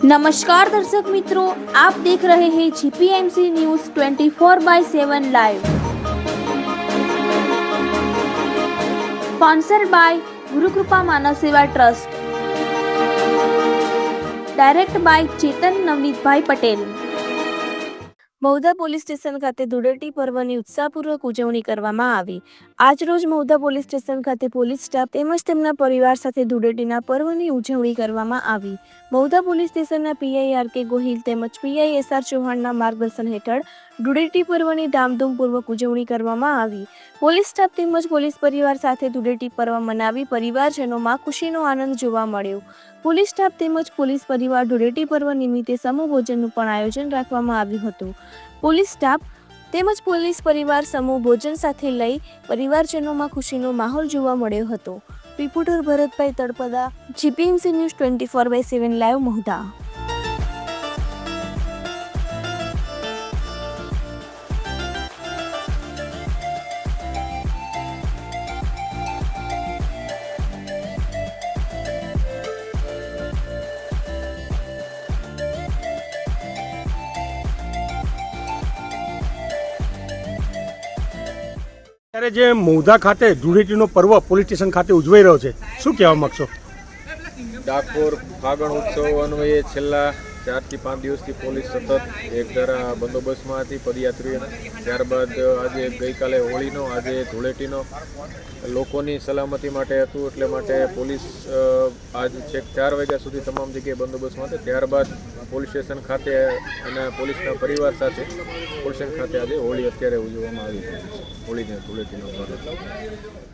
નમસ્કાર દર્શક મિત્રો આપ દેખ રહે હે GPMC news 24 by 7 live sponsor by Gurukrupa Manav Seva trust direct by Chetan Navnitbhai Patel Mauda police station ખાતે ધૂળેટી પર્વની ઉત્સાહપૂર્વક ઉજવણી કરવામાં આવી. આજરોજ મહુધા પોલીસ સ્ટેશન ખાતે પોલીસ સ્ટાફ તેમજ તેમના પરિવાર સાથે ધૂળેટીના પર્વની ઉજવણી કરવામાં આવી. મહુધા પોલીસ સ્ટેશનના પીઆઈ આર કે ગોહિલ તેમજ પીઆઈ એસ આર ચૌહાણના માર્ગદર્શન હેઠળ ધૂળેટી પર્વની ધામધૂમપૂર્વક ઉજવણી કરવામાં આવી. પોલીસ સ્ટાફ તેમજ પોલીસ પરિવાર સાથે ધૂળેટી પર્વ મનાવી પરિવારજનોમાં ખુશીનો આનંદ જોવા મળ્યો. પોલીસ સ્ટાફ તેમજ પોલીસ પરિવાર ધૂળેટી પર્વ નિમિત્તે સમૂહ ભોજનનું પણ આયોજન રાખવામાં આવ્યું હતું. પોલીસ સ્ટાફ તેમજ પોલીસ પરિવાર સમૂહ ભોજન સાથે લઈ પરિવારજનોમાં ખુશીનો માહોલ જોવા મળ્યો હતો. Reporter Bharatbhai Talpada, GPMC news twenty four by seven live Mahudha ત્યારે જે મૌધા ખાતે ધૂળેટીનો પર્વ પોલીસ સ્ટેશન ખાતે ઉજવાઈ રહ્યો છે, શું કહેવા માંગશો? ડાકોર ફાગણ ઉત્સવ અન્વયે છેલ્લા ચારથી પાંચ દિવસથી પોલીસ સતત એક ધારા બંદોબસ્તમાં હતી પદયાત્રીઓના ત્યારબાદ આજે ગઈકાલે હોળીનો, આજે ધૂળેટીનો. લોકોની સલામતી માટે હતું, એટલે માટે પોલીસ આજ છેક ચાર વાગ્યા સુધી તમામ જગ્યાએ બંદોબસ્તમાં હતી. ત્યારબાદ પોલીસ સ્ટેશન ખાતે અને પોલીસના પરિવાર સાથે, પોલીસ સ્ટેશન ખાતે આજે હોળી અત્યારે ઉજવવામાં આવી છે. હોળીને ધૂળેટીનો